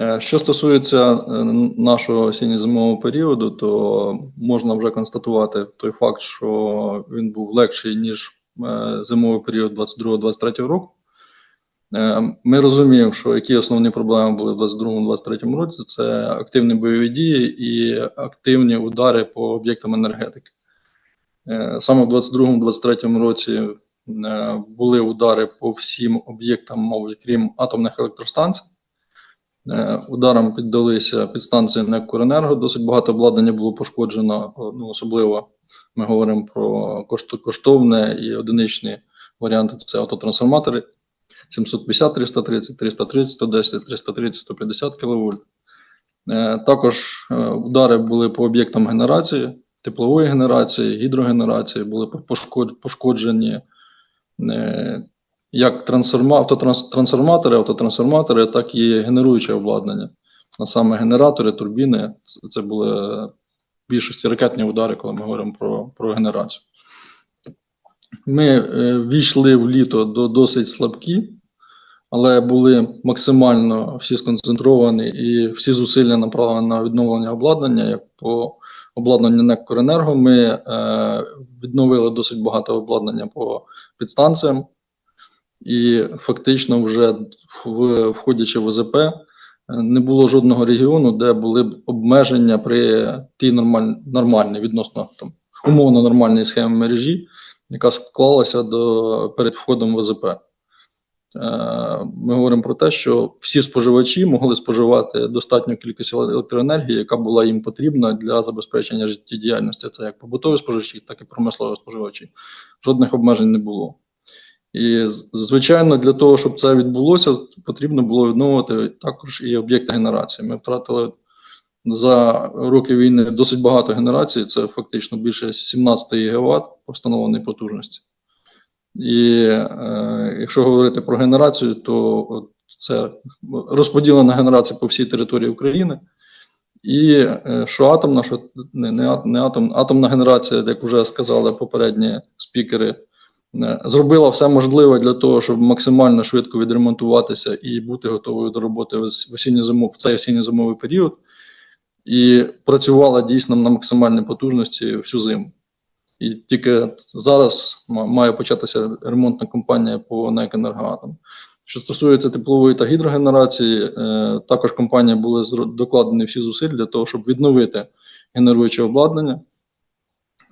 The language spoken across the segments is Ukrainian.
Е, Що стосується е, нашого осінньо-зимового періоду, то можна вже констатувати той факт, що він був легший, ніж е, зимовий період 22-23 року. Ми розуміємо, що які основні проблеми були в 22-23 році, це активні бойові дії і активні удари по об'єктам енергетики. Саме в 22-23 році були удари по всім об'єктам, мовить, крім атомних електростанцій. Е, Ударам піддалися підстанції НЕК «Укренерго». Досить багато обладнання було пошкоджено. Ну, особливо ми говоримо про коштовне і одиничні варіанти. Це автотрансформатори 750, 330, 330, 110, 330, 150 кВт. Також е, удари були по об'єктам генерації, теплової генерації, гідрогенерації, були пошкоджені е, як трансформа, автотранс, трансформатори, автотрансформатори, так і генеруюче обладнання. А саме генератори, турбіни. Це, були в більшості ракетні удари, коли ми говоримо про, про генерацію. Ми е, війшли в літо до досить слабкі, але були максимально всі сконцентровані і всі зусилля направлені на відновлення обладнання. Як по обладнанню НЕК «Коренерго» ми е, відновили досить багато обладнання по підстанціям. І фактично, вже в, входячи в ОЗП, е, не було жодного регіону, де були б обмеження при тій нормаль, нормальній, відносно там, умовно нормальній схемі мережі, яка склалася до, перед входом в ОЗП. Е, Ми говоримо про те, що всі споживачі могли споживати достатню кількість електроенергії, яка була їм потрібна для забезпечення життєдіяльності. Це як побутові споживачі, так і промислові споживачі. Жодних обмежень не було. І звичайно, для того, щоб це відбулося, потрібно було відновити також і об'єкти генерації. Ми втратили за роки війни досить багато генерацій, це фактично більше 17 ГВт по встановленій потужності. І е, якщо говорити про генерацію, то це розподілена генерація по всій території України. І е, що атомна, що не, не, ат- атом, атомна генерація, як вже сказали попередні спікери, зробила все можливе для того, щоб максимально швидко відремонтуватися і бути готовою до роботи в ос- в осінньо-зимов, в цей осінньо-зимовий період, і працювала дійсно на максимальній потужності всю зиму. І тільки зараз має початися ремонтна кампанія по НЕК «Енергоатом». Що стосується теплової та гідрогенерації, е, також компанія були докладені всі зусиль для того, щоб відновити генеруюче обладнання.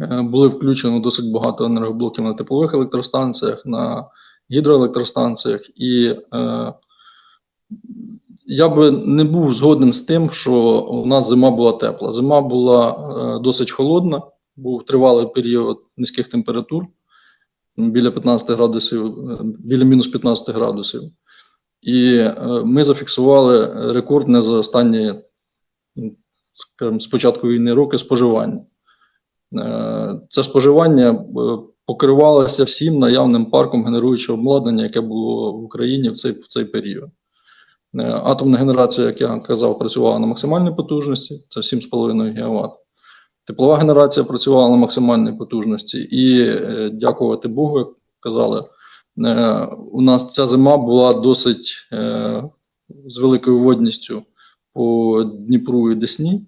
Е, Були включено досить багато енергоблоків на теплових електростанціях, на гідроелектростанціях, і е, я би не був згоден з тим, що у нас зима була тепла. Зима була е, досить холодна, був тривалий період низьких температур біля 15 градусів, е, біля мінус 15 градусів. І е, ми зафіксували рекорд не за останні, скажімо, з війни роки споживання. Е, Це споживання е, покривалося всім наявним парком генеруючого обладнання, яке було в Україні в цей, в цей період. Е, Атомна генерація, як я казав, працювала на максимальній потужності, це 7,5 ГВт. Теплова генерація працювала на максимальній потужності, і дякувати Богу, як казали, у нас ця зима була досить з великою водністю по Дніпру і Десні.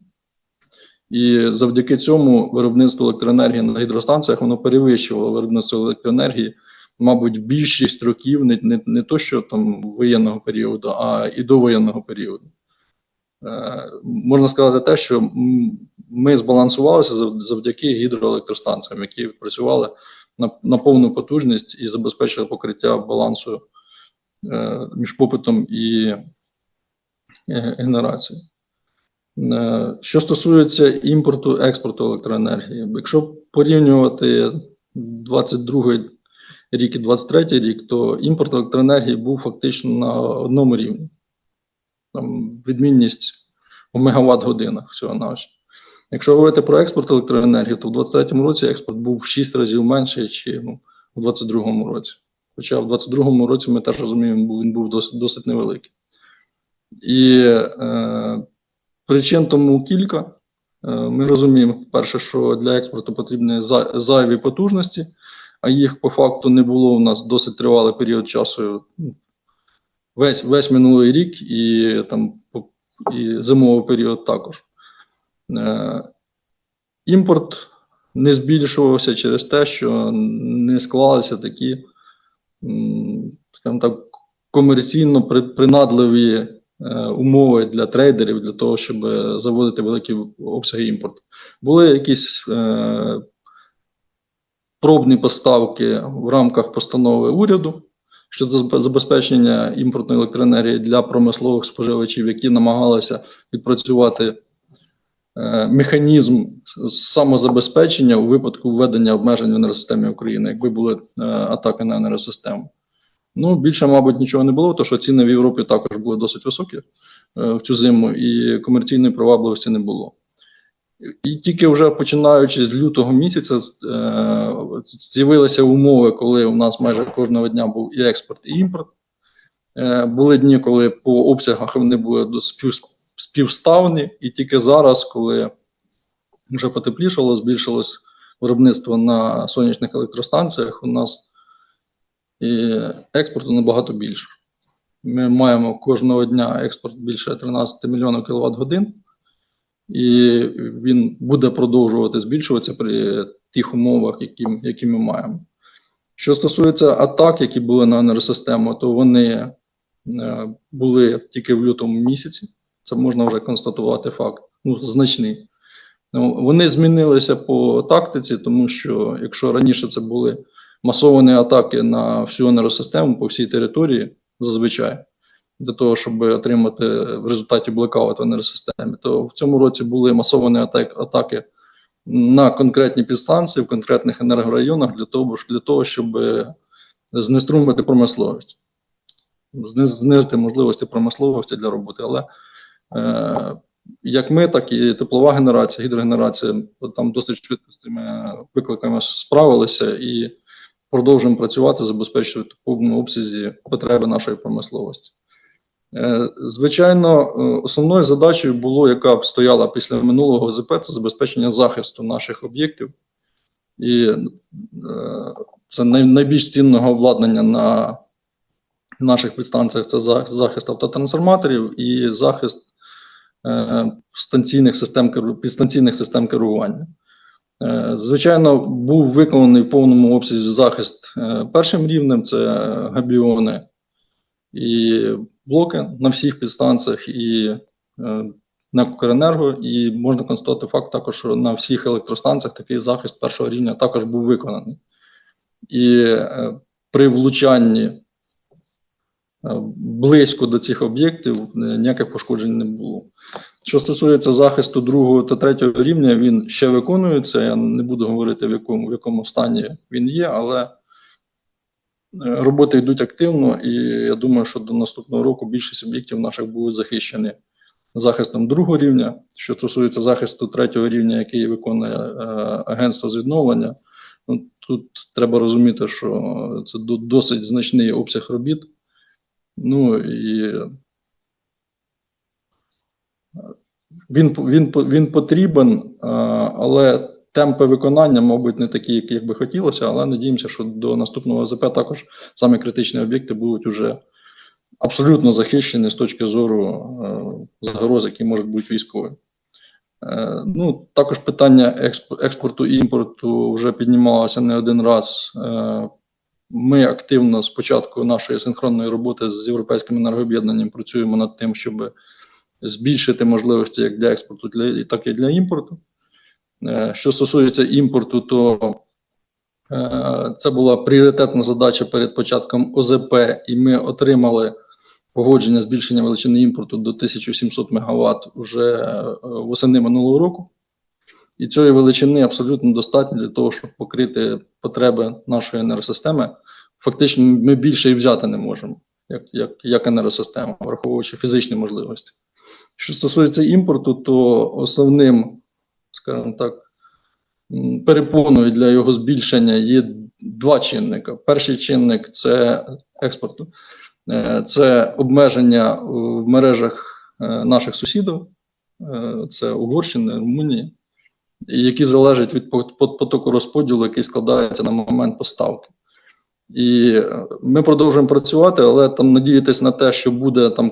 І завдяки цьому виробництво електроенергії на гідростанціях воно перевищувало виробництво електроенергії, мабуть, більшість років, не, не, не то, що там воєнного періоду, а і до воєнного періоду. Е, можна сказати те, що ми збалансувалися завдяки гідроелектростанціям, які працювали на, на повну потужність і забезпечили покриття балансу е, між попитом і е, генерацією. Е, Що стосується імпорту експорту електроенергії, якщо порівнювати 22 рік і 23 рік, то імпорт електроенергії був фактично на одному рівні. Там відмінність у мегаватт годинах всього навсього. Якщо говорити про експорт електроенергії, то в 2023 році експорт був в 6 разів менший, ніж ну, у 2022 році. Хоча в 2022 році ми теж розуміємо, він був досить, досить невеликий. І е, причин тому кілька. Е, Ми розуміємо, перше, що для експорту потрібні зайві потужності, а їх по факту не було у нас досить тривалий період часу. ну, Весь, весь минулий рік, і там і зимовий період також. Е, Імпорт не збільшувався через те, що не склалися такі, скажімо так, комерційно принадливі умови для трейдерів для того, щоб заводити великі обсяги імпорту. Були якісь е, пробні поставки в рамках постанови уряду щодо забезпечення імпортної електроенергії для промислових споживачів, які намагалися відпрацювати е, механізм самозабезпечення у випадку введення обмежень в енергосистемі України, якби були е, атаки на енергосистему. Ну, більше, мабуть, нічого не було, тому що ціни в Європі також були досить високі е, в цю зиму, і комерційної привабливості не було. І тільки вже починаючи з лютого місяця е, з'явилися умови, коли у нас майже кожного дня був і експорт, і імпорт. Е, Були дні, коли по обсягах вони були спів, співставні, і тільки зараз, коли вже потеплішало, збільшилось виробництво на сонячних електростанціях, у нас і експорту набагато більше. Ми маємо кожного дня експорт більше 13 мільйонів кВт годин, і він буде продовжувати збільшуватися при тих умовах, які, які ми маємо. Що стосується атак, які були на енергосистему, то вони е, були тільки в лютому місяці. Це можна вже констатувати факт. Ну, значний. Ну, вони змінилися по тактиці, тому що якщо раніше це були масовані атаки на всю енергосистему по всій території, зазвичай, для того, щоб отримати в результаті блекаут в енергосистемі, то в цьому році були масовані атаки на конкретні підстанції в конкретних енергорайонах для того, для того щоб знеструмити промисловість, знизити можливості промисловості для роботи. Але е, як ми, так і теплова генерація, гідрогенерація там досить швидко з цими викликами справилися. І продовжуємо працювати, забезпечувати в повному обсязі потреби нашої промисловості. Е, Звичайно, е, основною задачею було, яка б стояла після минулого ОЗП, це забезпечення захисту наших об'єктів. І е, це найбільш цінного обладнання на наших підстанціях це захист автотрансформаторів і захист станційних систем підстанційних систем керування. Е, Звичайно, був виконаний в повному обсязі захист е, першим рівнем це габіони і блоки на всіх підстанціях і е, на Укренерго, і можна констатувати факт також, що на всіх електростанціях такий захист першого рівня також був виконаний. І при влучанні близько до цих об'єктів ніяких пошкоджень не було. Що стосується захисту другого та третього рівня, він ще виконується. Я не буду говорити, в якому, в якому стані він є, але е, роботи йдуть активно, і я думаю, що до наступного року більшість об'єктів наших будуть захищені захистом другого рівня. Що стосується захисту третього рівня, який виконує е, агентство з відновлення, ну, тут треба розуміти, що це досить значний обсяг робіт. Ну і він, він, він потрібен, але темпи виконання, мабуть, не такі, як би хотілося, але надіємося, що до наступного ЗП також саме критичні об'єкти будуть уже абсолютно захищені з точки зору е, загроз, які можуть бути військові. Е, Ну, також питання експорту і імпорту вже піднімалося не один раз. Е, Ми активно з початку нашої синхронної роботи з європейським енергооб'єднанням працюємо над тим, щоб збільшити можливості як для експорту, так і для імпорту. Е, Що стосується імпорту, то е, це була пріоритетна задача перед початком ОЗП, і ми отримали погодження збільшення величини імпорту до 1700 МВт вже восени минулого року. І цієї величини абсолютно достатньо для того, щоб покрити потреби нашої енергосистеми. Фактично, ми більше і взяти не можемо, як, як, як енергосистема, враховуючи фізичні можливості. Що стосується імпорту, то основним, скажімо так, перепоною для його збільшення є два чинника. Перший чинник це експорту, Е, це обмеження в мережах е, наших сусідів, е, це Угорщини, Румунії, які залежать від пот- пот- потоку розподілу, який складається на момент поставки. І е, ми продовжуємо працювати, але там надіятися на те, що буде там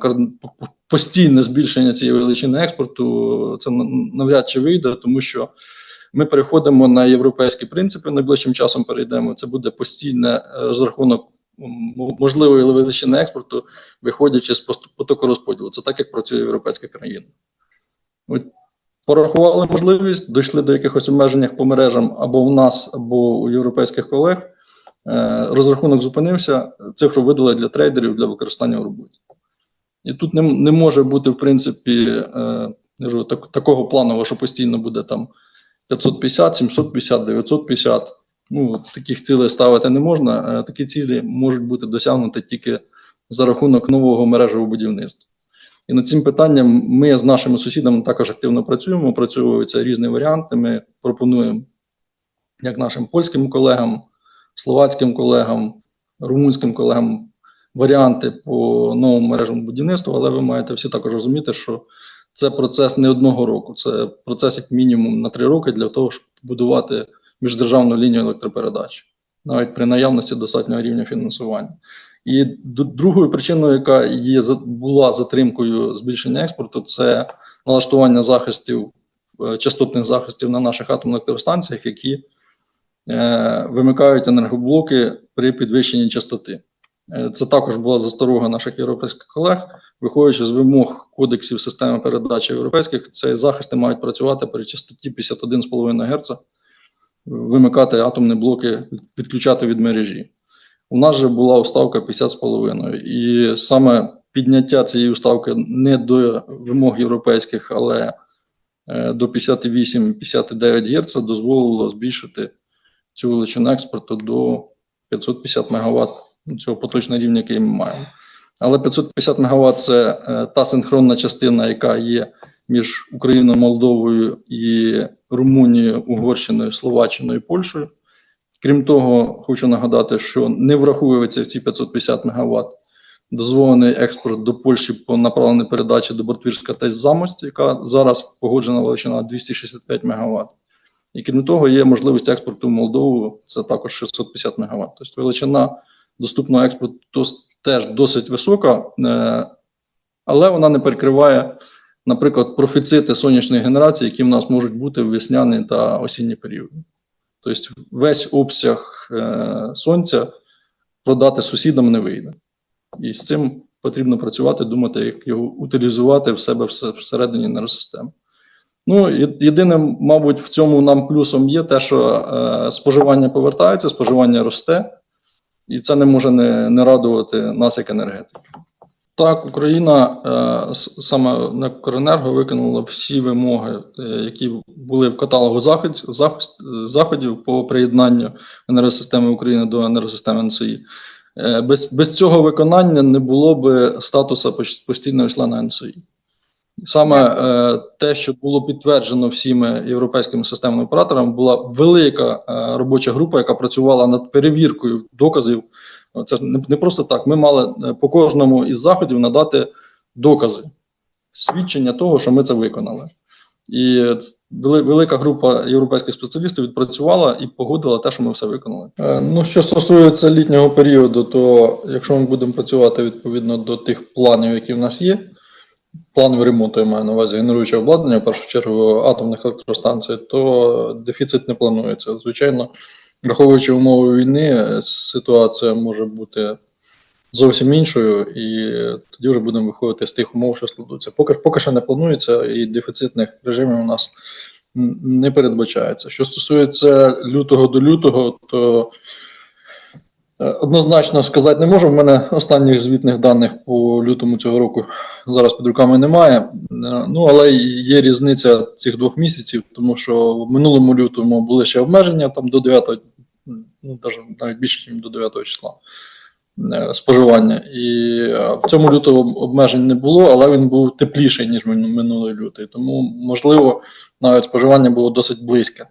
постійне збільшення цієї величини експорту це навряд чи вийде, тому що ми переходимо на європейські принципи. Найближчим часом перейдемо. Це буде постійне е, розрахунок можливої величини експорту, виходячи з потоку розподілу. Це так, як працює європейська країна. Порахували можливість, дійшли до якихось обмежень по мережам або в нас, або у європейських колег. Е, Розрахунок зупинився, цифру видали для трейдерів для використання в роботі. І тут не, не може бути, в принципі, е, кажу, так, такого планового, що постійно буде там 550, 750, 950. Ну, таких цілей ставити не можна. Е, Такі цілі можуть бути досягнуті тільки за рахунок нового мережевого будівництва. І над цим питанням ми з нашими сусідами також активно працюємо, опрацьовуються різні варіанти. Ми пропонуємо як нашим польським колегам, словацьким колегам, румунським колегам варіанти по новому мережному будівництву, але ви маєте всі також розуміти, що це процес не одного року, це процес як мінімум на три роки для того, щоб будувати міждержавну лінію електропередач, навіть при наявності достатнього рівня фінансування. І другою причиною, яка є була затримкою збільшення експорту, це налаштування захистів, е, частотних захистів на наших атомних електростанціях, які вимикають енергоблоки при підвищенні частоти. Е, Це також була засторога наших європейських колег. Виходячи з вимог кодексів системи передачі європейських, ці захисти мають працювати при частоті 51,5 Гц, вимикати атомні блоки, відключати від мережі. У нас же була уставка 50,5. І саме підняття цієї уставки не до вимог європейських, але е, до 58-59 Гц дозволило збільшити цю величину експорту до 550 МВт цього поточного рівня, який ми маємо. Але 550 МВт це е, та синхронна частина, яка є між Україною, Молдовою і Румунією, Угорщиною, Словаччиною і Польщею. Крім того, хочу нагадати, що не враховується в ці 550 МВт дозволений експорт до Польщі по направленій передачі до Бортвірська та Замость, яка зараз погоджена величина 265 МВт. І крім того, є можливість експорту в Молдову, це також 650 МВт. Тобто величина доступного експорту теж досить висока, е, але вона не перекриває, наприклад, профіцити сонячної генерації, які в нас можуть бути в весняний та осінні періоди. Тобто весь обсяг е, сонця продати сусідам не вийде. І з цим потрібно працювати, думати, як його утилізувати в себе всередині енергосистеми. Ну, є- єдине, мабуть, в цьому нам плюсом є те, що е, споживання повертається, споживання росте, і це не може не, не радувати нас як енергетиків. Так, Україна е, саме на Укренерго виконала всі вимоги, е, які були в каталогу захід, захист, заходів по приєднанню енергосистеми України до енергосистеми НСОІ. Е, Без, без цього виконання не було би статусу постійного члена НСОІ. Саме е, те, що було підтверджено всіми європейськими системними операторами, була велика е, робоча група, яка працювала над перевіркою доказів. Це ж не, не просто так. Ми мали е, по кожному із заходів надати докази, свідчення того, що ми це виконали. І велика група європейських спеціалістів відпрацювала і погодила те, що ми все виконали. Е, Ну, що стосується літнього періоду, то якщо ми будемо працювати відповідно до тих планів, які в нас є, планів ремонту я маю на увазі генеруюче обладнання, в першу чергу атомних електростанцій, то дефіцит не планується. Звичайно, враховуючи умови війни, ситуація може бути зовсім іншою, і тоді вже будемо виходити з тих умов, що складуться. Поки, поки що не планується, і дефіцитних режимів у нас не передбачається. Що стосується лютого до лютого, то однозначно сказати не можу. В мене останніх звітних даних по лютому цього року зараз під руками немає. Е, Ну але є різниця цих двох місяців, тому що в минулому лютому були ще обмеження там до 9, ну навіть більше, ніж до 9 числа е, споживання. І е, в цьому лютому обмежень не було, але він був тепліший, ніж минулий лютий. Тому, можливо, навіть споживання було досить близьке